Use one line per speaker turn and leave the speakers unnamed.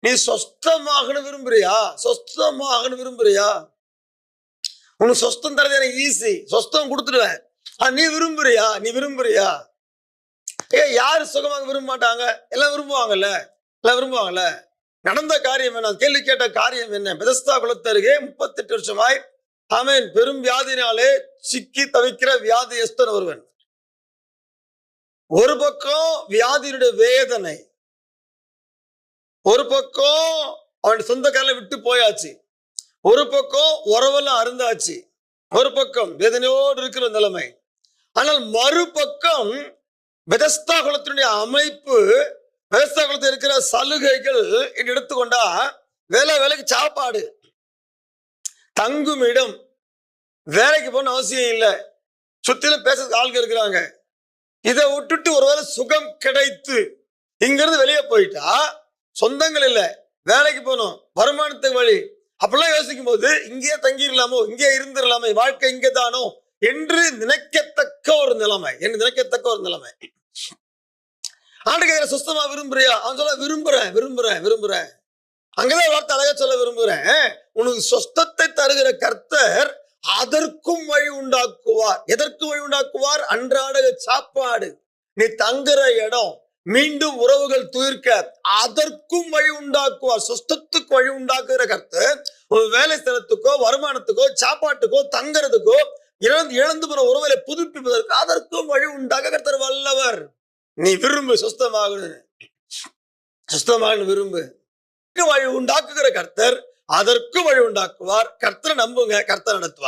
நீ சொஸ்தமாகணும் விரும்புறியா? சொஸ்தமாகணும் விரும்புறியா? உனக்கு சொஸ்தம் தரது எனக்கு ஈஸி சொஸ்தம் கொடுத்துடுவேன். ஆ, நீ விரும்புறியா? நீ விரும்புறியா? ஏ யாரு சுகமாக விரும்ப மாட்டாங்க? எல்லாம் விரும்புவாங்கல்ல? எல்லாம் விரும்புவாங்கல்ல? நடந்த காரியம் என்ன? கேள்வி கேட்ட காரியம் என்ன? பெதஸ்தா முப்பத்தி முப்பத்தெட்டு வருஷமாய் அவன் பெரும் வியாதினாலே சிக்கி தவிக்கிற வியாதியஸ்தன் ஒருவன். ஒரு பக்கம் வியாதியினுடைய வேதனை ஒரு பக்கம் அவன் சொந்தக்காரல விட்டு போயாச்சு. ஒரு பக்கம் உறவெல்லாம் அருந்தாச்சு. ஒரு பக்கம் வேதனையோடு இருக்கிற நிலைமை. ஆனால் மறுபக்கம் பெதஸ்தா குலத்தினுடைய அமைப்பு பெதஸ்தா குலத்தில் இருக்கிற சலுகைகள் என்று எடுத்துக்கொண்டா வேலை வேலைக்கு சாப்பாடு. தங்கும் இடம். வேலைக்கு போன அவசியம் இல்லை. சுத்திலும் பேச ஆள்கள் இருக்கிறாங்க. இதை விட்டுட்டு ஒருவேளை சுகம் கிடைத்து இங்கிருந்து வெளியே போயிட்டா சொந்தங்கள் இல்லை. வேலைக்கு போகணும் வருமானத்துக்கு வழி. அப்படிலாம் யோசிக்கும் போது இங்கேயே தங்கிடலாமோ இங்கே இருந்துடலாமே வாழ்க்கை இங்கே தானோ என்று நினைக்கத்தக்க ஒரு நிலைமை. என்று நினைக்கத்தக்க ஒரு நிலைமை. ஆண்டுக்கு சுத்தமா விரும்புறியா? அவன் சொல்ல விரும்புறேன் விரும்புறேன் விரும்புறேன். அங்கதான் வார்த்தை அழகா சொல்ல விரும்புறேன். உனக்கு சொஸ்தத்தை தருகிற கர்த்தர் அதற்கும் வழி உண்டாக்குவார். எதற்கு வழி உண்டாக்குவார்? அன்றாட சாப்பாடு. நீ தங்குற இடம் மீண்டும் உறவுகள் துயிர்க்க அதற்கும் வழி உண்டாக்குவார். சுஸ்தத்துக்கு வழி உண்டாக்குகிற கருத்து ஒரு வேலை ஸ்தலத்துக்கோ வருமானத்துக்கோ சாப்பாட்டுக்கோ தங்குறதுக்கோ இழந்து இழந்து போற உறவுகளை புதுப்பிப்பதற்கு அதற்கும் வழி உண்டாக்க கர்த்தர் வல்லவர். நீ விரும்பு சுஸ்தமாகணும் சுஸ்தமாகணும் விரும்பு. வழி உண்டாக்குகிற கர்த்தர் அதற்கு வழி உண்டாக்குவார். கர்த்தரை நம்புங்க கர்த்தர் நடத்துவார்.